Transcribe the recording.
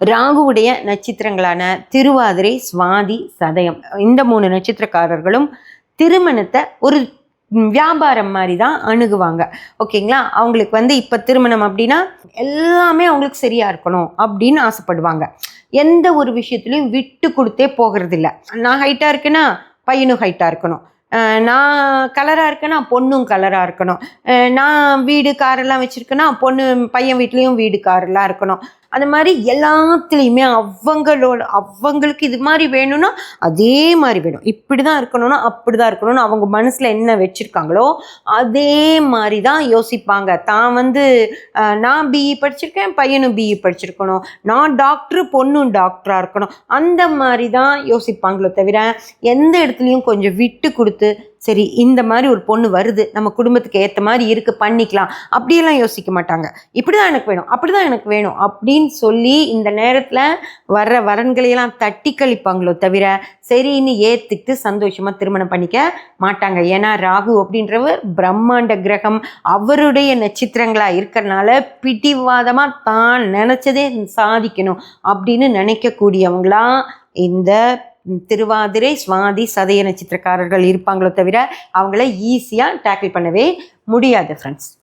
ராகுவுடைய நட்சத்திரங்களான திருவாதிரை சுவாதி சதயம். இந்த மூணு நட்சத்திரக்காரர்களும் திருமணத்தை ஒரு வியாபாரம் மாதிரி தான் அணுகுவாங்க. ஓகேங்களா? அவங்களுக்கு வந்து இப்போ திருமணம் அப்படின்னா எல்லாமே அவங்களுக்கு சரியா இருக்கணும் அப்படின்னு ஆசைப்படுவாங்க. எந்த ஒரு விஷயத்துலையும் விட்டு கொடுத்தே போகிறதில்ல. நான் ஹைட்டாக இருக்கேன்னா பையனும் ஹைட்டாக இருக்கணும். நான் கலராக இருக்கேன்னா பொண்ணும் கலராக இருக்கணும். நான் வீடு காரெல்லாம் வச்சுருக்கேன்னா பொண்ணு பையன் வீட்லேயும் வீடு காரெல்லாம் இருக்கணும். அந்த மாதிரி எல்லாத்துலேயுமே அவங்களோட அவங்களுக்கு இது மாதிரி வேணும்னா அதே மாதிரி வேணும். இப்படி தான் இருக்கணும்னா அப்படி தான் இருக்கணும்னு அவங்க மனசில் என்ன வச்சுருக்காங்களோ அதே மாதிரி தான் யோசிப்பாங்க. தான் வந்து நான் பிஇ படிச்சிருக்கேன் பையனும் பிஇ படிச்சிருக்கணும். நான் டாக்டரு பொண்ணும் டாக்டராக இருக்கணும். அந்த மாதிரி தான் யோசிப்பாங்களோ தவிர எந்த இடத்துலையும் கொஞ்சம் விட்டு கொடுத்து சரி இந்த மாதிரி ஒரு பொண்ணு வருது நம்ம குடும்பத்துக்கு ஏற்ற மாதிரி இருக்கு பண்ணிக்கலாம். அப்படியெல்லாம் யோசிக்க மாட்டாங்க. இப்படி தான் எனக்கு வேணும் அப்படி தான் எனக்கு வேணும் அப்படின்னு சொல்லி இந்த நேரத்தில் வர்ற வரன்களையெல்லாம் தட்டி கழிப்பாங்களோ தவிர சரின்னு ஏற்றுக்கிட்டு சந்தோஷமாக திருமணம் பண்ணிக்க மாட்டாங்க. ஏன்னா ராகு அப்படின்றவர் பிரம்மாண்ட கிரகம். அவருடைய நட்சத்திரங்களாக இருக்கிறனால பிடிவாதமாக தான் நினச்சதே சாதிக்கணும் அப்படின்னு நினைக்கக்கூடியவங்களா இந்த திருவாதிரை சுவாதி சதய நட்சத்திரக்காரர்கள் இருப்பாங்களோ தவிர அவங்கள ஈஸியாக டேக்கிள் பண்ணவே முடியாது ஃப்ரெண்ட்ஸ்